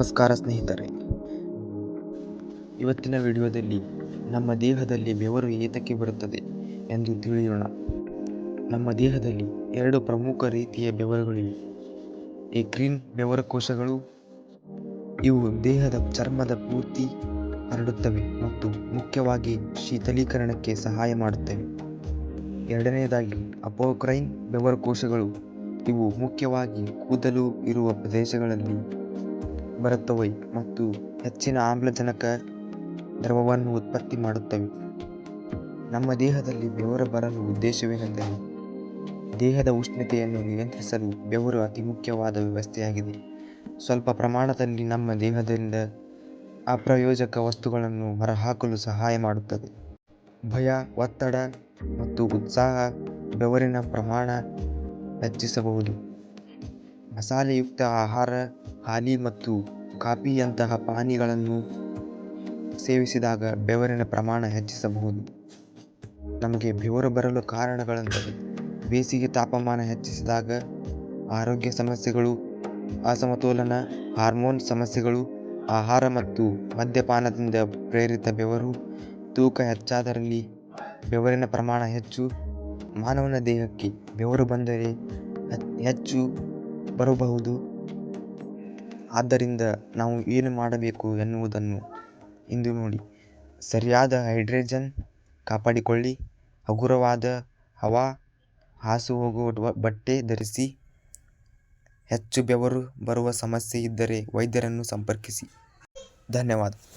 ನಮಸ್ಕಾರ ಸ್ನೇಹಿತರೆ. ಇವತ್ತಿನ ವಿಡಿಯೋದಲ್ಲಿ ನಮ್ಮ ದೇಹದಲ್ಲಿ ಬೆವರು ಏತಕ್ಕೆ ಬರುತ್ತದೆ ಎಂದು ತಿಳಿಯೋಣ. ನಮ್ಮ ದೇಹದಲ್ಲಿ ಎರಡು ಪ್ರಮುಖ ರೀತಿಯ ಬೆವರುಗಳಿವೆ. ಗ್ರೀನ್ ಬೆವರ ಕೋಶಗಳು ಇವು ದೇಹದ ಚರ್ಮದ ಪೂರ್ತಿ ಹರಡುತ್ತವೆ ಮತ್ತು ಮುಖ್ಯವಾಗಿ ಶೀತಲೀಕರಣಕ್ಕೆ ಸಹಾಯ ಮಾಡುತ್ತವೆ. ಎರಡನೆಯದಾಗಿ ಅಪೋಕ್ರೈನ್ ಬೆವರ ಕೋಶಗಳು ಇವು ಮುಖ್ಯವಾಗಿ ಕೂದಲು ಇರುವ ಪ್ರದೇಶಗಳಲ್ಲಿ ಬರುತ್ತವೆ ಮತ್ತು ಹೆಚ್ಚಿನ ಆಮ್ಲಜನಕ ದ್ರವವನ್ನು ಉತ್ಪತ್ತಿ ಮಾಡುತ್ತವೆ. ನಮ್ಮ ದೇಹದಲ್ಲಿ ಬೆವರು ಬರಲು ಉದ್ದೇಶವೇನೆಂದರೆ, ದೇಹದ ಉಷ್ಣತೆಯನ್ನು ನಿಯಂತ್ರಿಸಲು ಬೆವರು ಅತಿ ಮುಖ್ಯವಾದ ವ್ಯವಸ್ಥೆಯಾಗಿದೆ. ಸ್ವಲ್ಪ ಪ್ರಮಾಣದಲ್ಲಿ ನಮ್ಮ ದೇಹದಿಂದ ಅಪ್ರಯೋಜಕ ವಸ್ತುಗಳನ್ನು ಹೊರಹಾಕಲು ಸಹಾಯ ಮಾಡುತ್ತದೆ. ಭಯ, ಒತ್ತಡ ಮತ್ತು ಉತ್ಸಾಹ ಬೆವರಿನ ಪ್ರಮಾಣ ಹೆಚ್ಚಿಸಬಹುದು. ಮಸಾಲೆಯುಕ್ತ ಆಹಾರ ಹಾಲಿ ಮತ್ತು ಕಾಫಿಯಂತಹ ಪಾನೀಯಗಳನ್ನು ಸೇವಿಸಿದಾಗ ಬೆವರಿನ ಪ್ರಮಾಣ ಹೆಚ್ಚಿಸಬಹುದು. ನಮಗೆ ಬೆವರು ಬರಲು ಕಾರಣಗಳೆಂದರೆ ಬೇಸಿಗೆ ತಾಪಮಾನ ಹೆಚ್ಚಿಸಿದಾಗ ಆರೋಗ್ಯ ಸಮಸ್ಯೆಗಳು, ಅಸಮತೋಲನ, ಹಾರ್ಮೋನ್ ಸಮಸ್ಯೆಗಳು, ಆಹಾರ ಮತ್ತು ಮದ್ಯಪಾನದಿಂದ ಪ್ರೇರಿತ ಬೆವರು, ತೂಕ ಹೆಚ್ಚಾದರಲ್ಲಿ ಬೆವರಿನ ಪ್ರಮಾಣ ಹೆಚ್ಚು. ಮಾನವನ ದೇಹಕ್ಕೆ ಬೆವರು ಬಂದರೆ ಹೆಚ್ಚು ಬರಬಹುದು. ಆದ್ದರಿಂದ ನಾವು ಏನು ಮಾಡಬೇಕು ಎನ್ನುವುದನ್ನು ಇಂದು ನೋಡಿ. ಸರಿಯಾದ ಹೈಡ್ರೇಜನ್ ಕಾಪಾಡಿಕೊಳ್ಳಿ, ಹಗುರವಾದ ಹವಾ ಹಾಸುಹೋಗುವ ಬಟ್ಟೆ ಧರಿಸಿ, ಹೆಚ್ಚು ಬೆವರು ಬರುವ ಸಮಸ್ಯೆ ಇದ್ದರೆ ವೈದ್ಯರನ್ನು ಸಂಪರ್ಕಿಸಿ. ಧನ್ಯವಾದ.